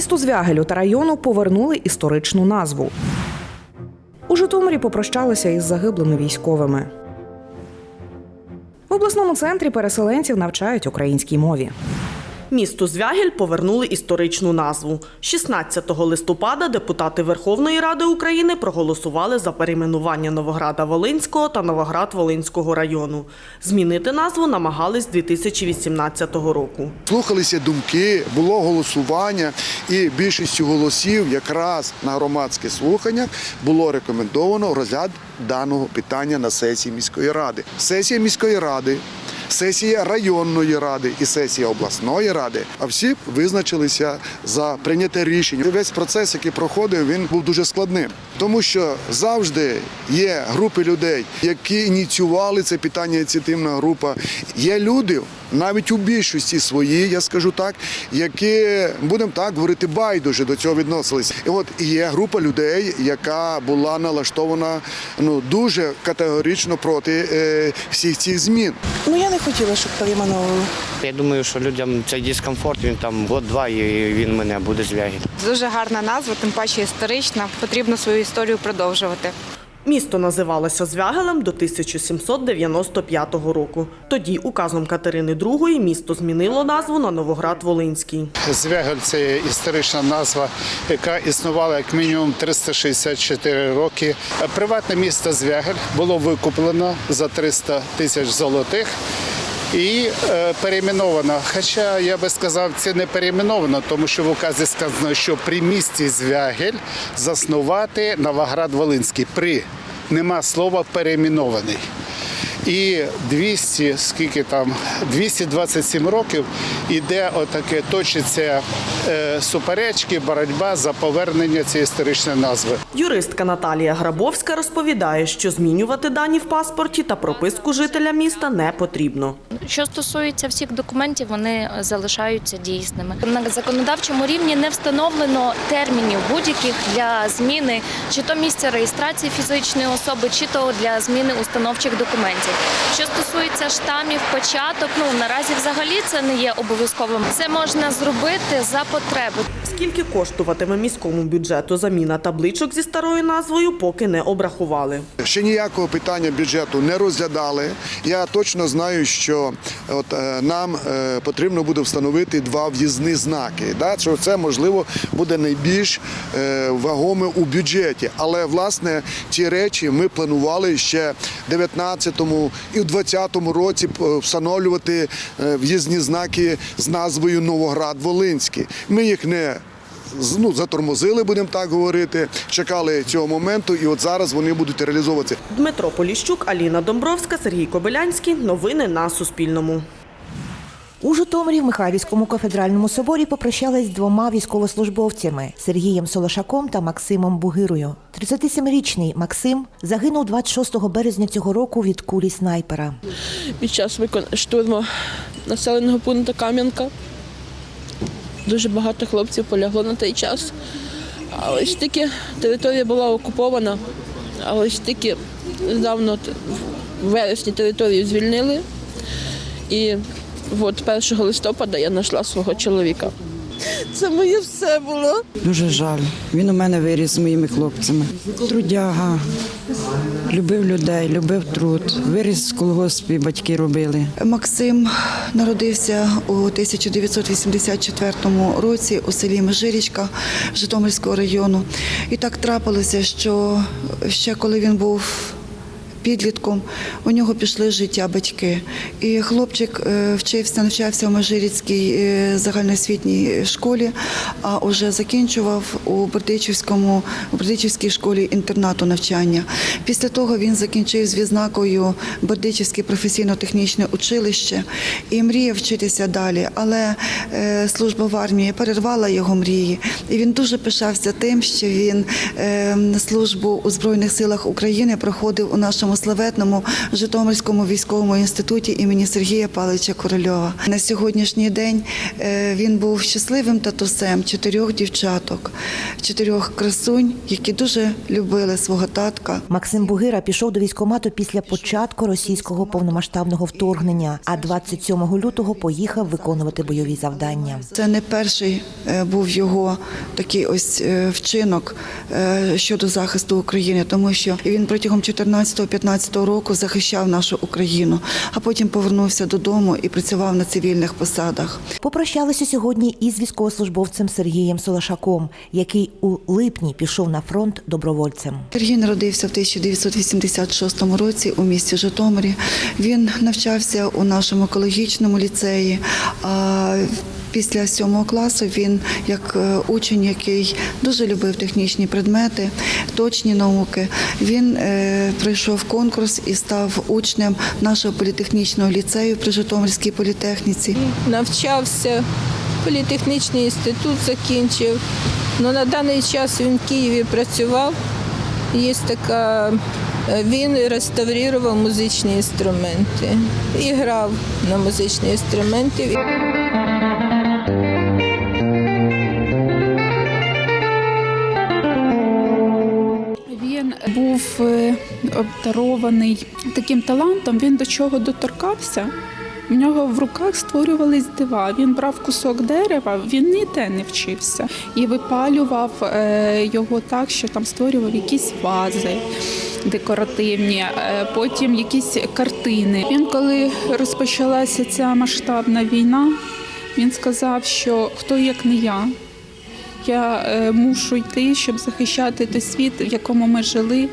Місту Звягелю та району повернули історичну назву. У Житомирі попрощалися із загиблими військовими. В обласному центрі переселенців навчають українській мові. Місту Звягіль повернули історичну назву. 16 листопада депутати Верховної Ради України проголосували за перейменування Новограда Волинського та Новоград Волинського району. Змінити назву намагались 2018 року. Слухалися думки, було голосування, і більшістю голосів якраз на громадських слуханнях було рекомендовано розгляд даного питання на сесії міської ради. Сесія міської ради. Сесія районної ради і сесія обласної ради, а всі визначилися за прийняте рішення. Весь процес, який проходив, він був дуже складним, тому що завжди є групи людей, які ініціювали це питання. Ініціативна група. Є люди, навіть у більшості своїй, я скажу так, які будемо так говорити, байдуже до цього відносились. І от є група людей, яка була налаштована ну дуже категорично проти е, всіх цих змін. Ну я не хотіла, щоб перейменовували. Я думаю, що людям цей дискомфорт, він там год-два і він мене буде звягіль. Дуже гарна назва, тим паче історична. Потрібно свою історію продовжувати. Місто називалося Звягелем до 1795 року. Тоді указом Катерини II місто змінило назву на Новоград Волинський. Звягель це історична назва, яка існувала як мінімум 364 роки. Приватне місто Звягель було викуплено за 300 тисяч золотих. І е, перейменовано. Хоча я би сказав, це не перейменовано, тому що в указі сказано, що при місті Звягель заснувати Новоград Волинський. При нема слова перейменований. І 200, скільки там, 227 років іде отаке, точиться е, суперечки, боротьба за повернення цієї історичної назви. Юристка Наталія Грабовська розповідає, що змінювати дані в паспорті та прописку жителя міста не потрібно. Що стосується всіх документів, вони залишаються дійсними. На законодавчому рівні не встановлено термінів будь-яких для зміни чи то місця реєстрації фізичної особи, чи то для зміни установчих документів місяців. Що стосується штамів, початок, ну наразі взагалі це не є обов'язковим. Це можна зробити за потреби. Скільки коштуватиме міському бюджету заміна табличок зі старою назвою, поки не обрахували. Ще ніякого питання бюджету не розглядали. Я точно знаю, що от е, нам е, потрібно буде встановити два в'їзні знаки. Да? Що це можливо буде найбільш е, вагоме у бюджеті, але власне ці речі ми планували ще 19-му і в 20-му році е, встановлювати е, в'їзні знаки з назвою Новоград-Волинський. Ми їх не ну, затормозили, будемо так говорити, чекали цього моменту, і от зараз вони будуть реалізовуватися. Дмитро Поліщук, Аліна Домбровська, Сергій Кобилянський. Новини на Суспільному. У Житомирі в Михайлівському кафедральному соборі попрощались двома військовослужбовцями Сергієм Солошаком та Максимом Бугирою. 37-річний Максим загинув 26 березня цього року від кулі снайпера. Під час штурму населеного пункту Кам'янка дуже багато хлопців полягло на той час. Але ж таки територія була окупована, але ж таки недавно в вересні територію звільнили. І от 1 листопада я знайшла свого чоловіка. Це моє все було. Дуже жаль. Він у мене виріс з моїми хлопцями. Трудяга, любив людей, любив труд. Виріс в колгоспі, батьки робили. Максим народився у 1984 році у селі Межирічка Житомирського району. І так трапилося, що ще коли він був підлітком, у нього пішли життя батьки. І хлопчик е, вчився, навчався в Межиріцькій е, загальноосвітній школі, а вже закінчував у Бердичівському, у Бердичівській школі інтернату навчання. Після того він закінчив з відзнакою Бердичівське професійно-технічне училище і мріяв вчитися далі. Але е, служба в армії перервала його мрії, і він дуже пишався тим, що він е, службу у Збройних силах України проходив у нашому нашому славетному Житомирському військовому інституті імені Сергія Павловича Корольова. На сьогоднішній день е, він був щасливим татусем чотирьох дівчаток, чотирьох красунь, які дуже любили свого татка. Максим Бугира пішов до військкомату після початку російського повномасштабного вторгнення, а 27 лютого поїхав виконувати бойові завдання. Це не перший е, був його такий ось е, вчинок щодо захисту України, тому що він протягом 14-15 року захищав нашу Україну, а потім повернувся додому і працював на цивільних посадах. Попрощалися сьогодні із військовослужбовцем Сергієм Солошаком, який у липні пішов на фронт добровольцем. Сергій народився в 1986 році у місті Житомирі. Він навчався у нашому екологічному ліцеї. Після сьомого класу він, як е, учень, який дуже любив технічні предмети, точні науки, він е, пройшов конкурс і став учнем нашого політехнічного ліцею при Житомирській політехніці. Навчався, політехнічний інститут закінчив. Ну, на даний час він в Києві працював. Є така. е, Він реставрував музичні інструменти і грав на музичні інструменти. Був е, обдарований таким талантом. Він до чого доторкався. В нього в руках створювались дива. Він брав кусок дерева, він ніде не вчився і випалював е, його так, що там створював якісь вази декоративні, е, потім якісь картини. Він, коли розпочалася ця масштабна війна, він сказав, що хто як не я. Я е, мушу йти, щоб захищати той світ, в якому ми жили.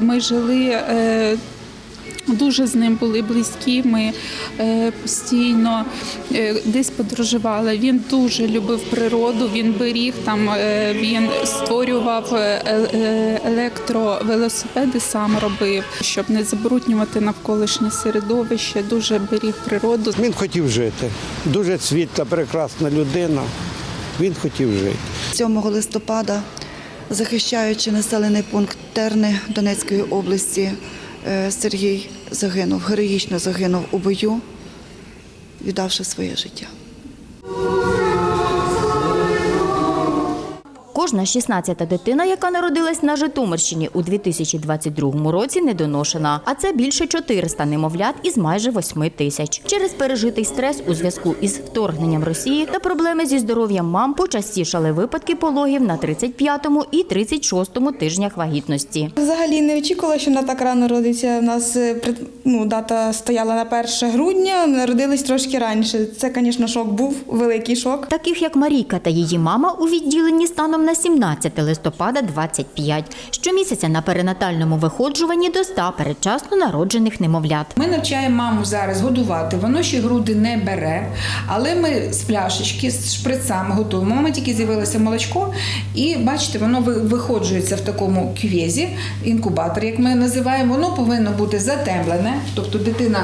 Ми жили. е, Дуже з ним були близькі. Ми е, постійно десь подорожували. Він дуже любив природу. Він беріг там. він створював електровелосипеди, сам робив, щоб не забруднювати навколишнє середовище. Дуже беріг природу. Він хотів жити. Дуже світла, прекрасна людина. Він хотів жити. 7 листопада, захищаючи населений пункт Терни Донецької області, е, Сергій загинув, героїчно загинув у бою, віддавши своє життя. Кожна 16-та дитина, яка народилась на Житомирщині у 2022 році, недоношена. А це більше 400 немовлят із майже 8 тисяч. Через пережитий стрес у зв'язку із вторгненням Росії та проблеми зі здоров'ям мам почастішали випадки пологів на 35-му і 36-му тижнях вагітності. Взагалі не очікувала, що вона так рано родиться. У нас е, ну, дата стояла на 1 грудня, народились трошки раніше. Це, звісно, шок був, великий шок. Таких як Марійка та її мама у відділенні станом на 17 листопада 25. Щомісяця на перинатальному виходжуванні до 100 передчасно народжених немовлят. Ми навчаємо маму зараз годувати. Воно ще груди не бере, але ми з пляшечки, з шприцами готуємо. Мами тільки з'явилося молочко, і бачите, воно ви- виходжується в такому кювезі, інкубатор, як ми називаємо. Воно повинно бути затемлене, тобто дитина.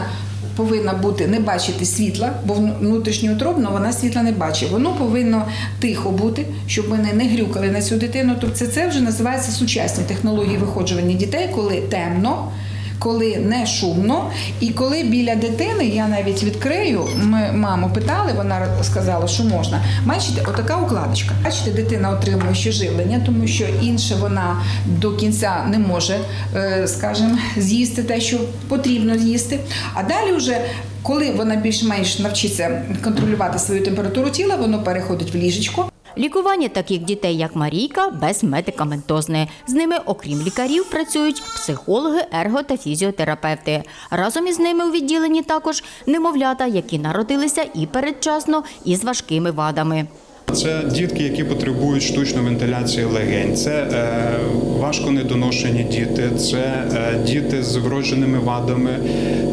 Повинна бути не бачити світла, бо внутрішньоутробно вона світла не бачить. Воно повинно тихо бути, щоб вони не грюкали на цю дитину. Тобто це, це вже називається сучасні технології виходжування дітей, коли темно, коли не шумно, і коли біля дитини я навіть відкрию, ми маму питали, вона сказала, що можна. Бачите, отака укладочка. Бачите, дитина отримує ще живлення, тому що інше вона до кінця не може, е, скажімо, з'їсти те, що потрібно з'їсти. А далі вже. Коли вона більш-менш навчиться контролювати свою температуру тіла, воно переходить в ліжечко. Лікування таких дітей, як Марійка, безмедикаментозне. З ними, окрім лікарів, працюють психологи, ерго та фізіотерапевти. Разом із ними у відділенні також немовлята, які народилися і передчасно, і з важкими вадами. Це дітки, які потребують штучної вентиляції легень. Це е, важко недоношені діти, це е, діти з вродженими вадами,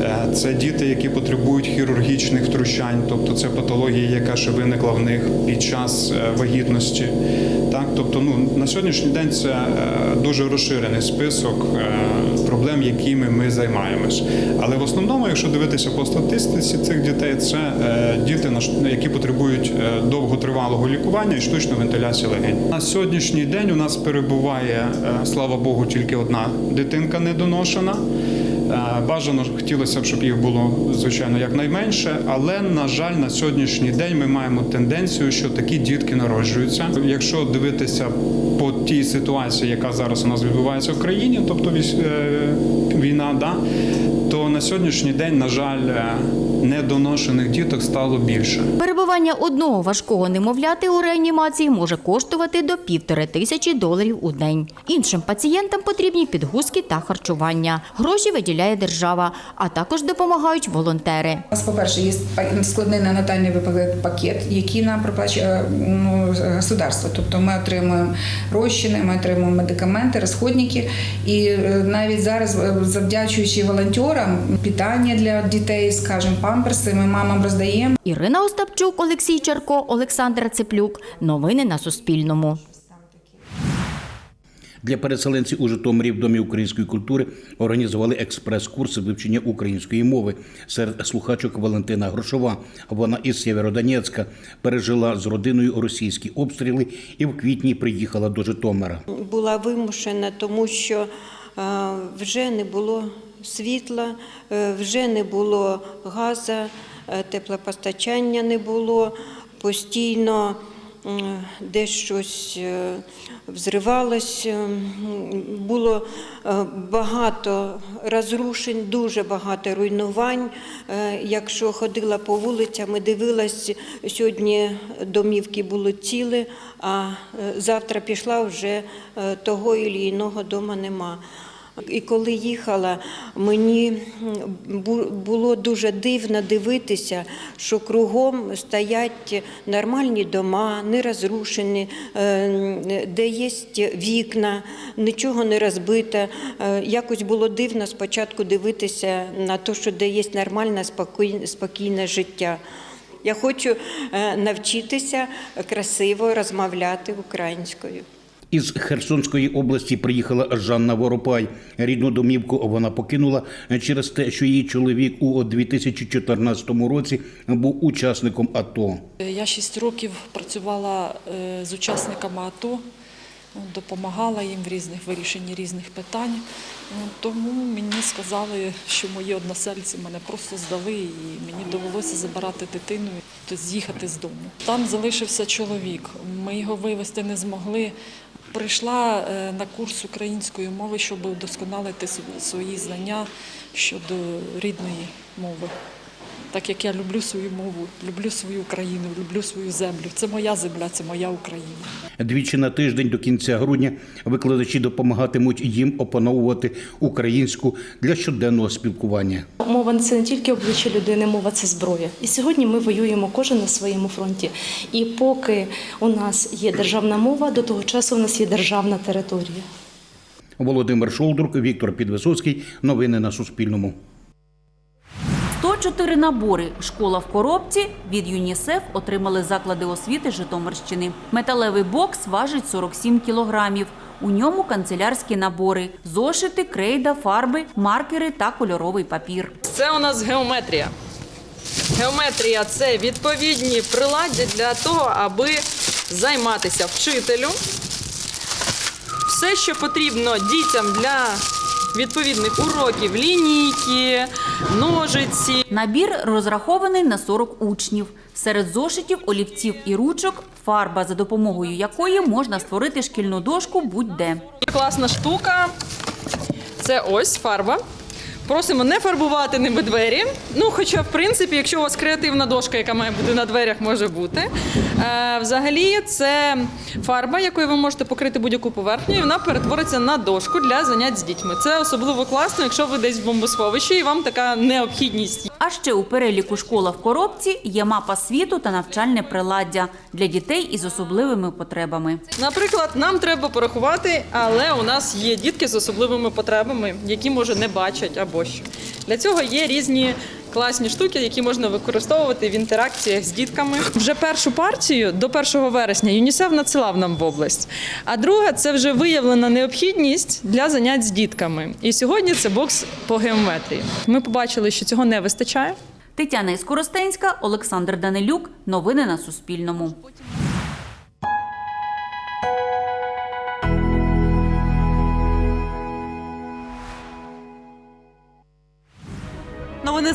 е, це діти, які потребують хірургічних втручань, тобто це патологія, яка ще виникла в них під час е, вагітності. Так, Тобто, ну на сьогоднішній день це е, дуже розширений список е, проблем, якими ми займаємось. Але в основному, якщо дивитися по статистиці цих дітей, це е, діти, які потребують е, довготривалого лікування і штучної вентиляції легень. На сьогоднішній день у нас перебуває, е, слава Богу, тільки одна дитинка недоношена. Е, Бажано хотілося б, щоб їх було звичайно якнайменше, але на жаль, на сьогоднішній день ми маємо тенденцію, що такі дітки народжуються. Якщо дивитися по тій ситуації, яка зараз у нас відбувається в країні, тобто е, війна, да, то на сьогоднішній день, на жаль, недоношених діток стало більше. Перебування одного важкого немовляти у реанімації може коштувати до півтори тисячі доларів у день. Іншим пацієнтам потрібні підгузки та харчування. Гроші виділяє держава, а також допомагають волонтери. У нас, по-перше, є па- складний неонатальний пакет, який нам проплачує ну, государство. Тобто ми отримуємо розчини, ми отримуємо медикаменти, розходники. І е, навіть зараз, е, завдячуючи волонтерам, питання для дітей, скажімо, памперси, ми мамам роздаємо. Ірина Остапчук, Олексій Черко, Олександр Цеплюк. Новини на Суспільному. Для переселенців у Житомирі в Домі української курси організували експрес-курси вивчення української мови серед слухачок Валентина Грошова. Вона із Сєвєродонецька пережила з родиною російські обстріли і в квітні приїхала до Житомира. була вимушена, тому що е, вже не було світла, е, вже не було газу, е, теплопостачання не було, постійно десь щось е, взривалось, було багато розрушень, дуже багато руйнувань. Якщо ходила по вулицям і дивилась, сьогодні домівки були цілі, а завтра пішла вже того і іного дома нема. І коли їхала, мені було дуже дивно дивитися, що кругом стоять нормальні дома, не розрушені, е, де є вікна, нічого не розбите. Е, Якось було дивно спочатку дивитися на те, що де є нормальне, спокійне, життя. Я хочу е, навчитися красиво розмовляти українською. Із Херсонської області приїхала Жанна Воропай. Рідну домівку вона покинула через те, що її чоловік у 2014 році був учасником АТО. Я шість років працювала е, з учасниками АТО, допомагала їм в різних вирішенні різних питань. Ну, Тому мені сказали, що мої односельці мене просто здали, і мені довелося забирати дитину і з'їхати з дому. Там залишився чоловік. Ми його вивезти не змогли. Прийшла е, на курс української мови, щоб вдосконалити свої знання щодо рідної мови. Так як я люблю свою мову, люблю свою країну, люблю свою землю. Це моя земля, це моя Україна. Двічі на тиждень до кінця грудня викладачі допомагатимуть їм опановувати українську для щоденного спілкування. Мова це не тільки обличчя людини, мова це зброя. І сьогодні ми воюємо кожен на своєму фронті. І поки у нас є державна мова, до того часу у нас є державна територія. Володимир Шолдрук, Віктор Підвисоцький. Новини на Суспільному. 104 набори Школа в коробці від ЮНІСЕФ отримали заклади освіти Житомирщини. Металевий бокс важить 47 кілограмів. У ньому канцелярські набори: зошити, крейда, фарби, маркери та кольоровий папір. Це у нас геометрія. Геометрія це відповідні приладдя для того, аби займатися вчителю. Все, що потрібно дітям для відповідних уроків, лінійки, ножиці. Набір розрахований на 40 учнів. Серед зошитів, олівців і ручок фарба, за допомогою якої можна створити шкільну дошку будь-де. Класна штука. Це ось фарба. Просимо не фарбувати ними двері. Ну, хоча, в принципі, якщо у вас креативна дошка, яка має бути на дверях, може бути. Е, взагалі, це фарба, якою ви можете покрити будь-яку поверхню, і вона перетвориться на дошку для занять з дітьми. Це особливо класно, якщо ви десь в бомбосховищі і вам така необхідність. А ще у переліку школа в коробці є мапа світу та навчальне приладдя для дітей із особливими потребами. Наприклад, нам треба порахувати, але у нас є дітки з особливими потребами, які може не бачать або що. Для цього є різні класні штуки, які можна використовувати в інтеракціях з дітками. Вже першу партію до 1 вересня ЮНІСЕФ надсилав нам в область. А друга це вже виявлена необхідність для занять з дітками. І сьогодні це бокс по геометрії. Ми побачили, що цього не вистачає. Тетяна Іскоростенська, Олександр Данилюк. Новини на Суспільному.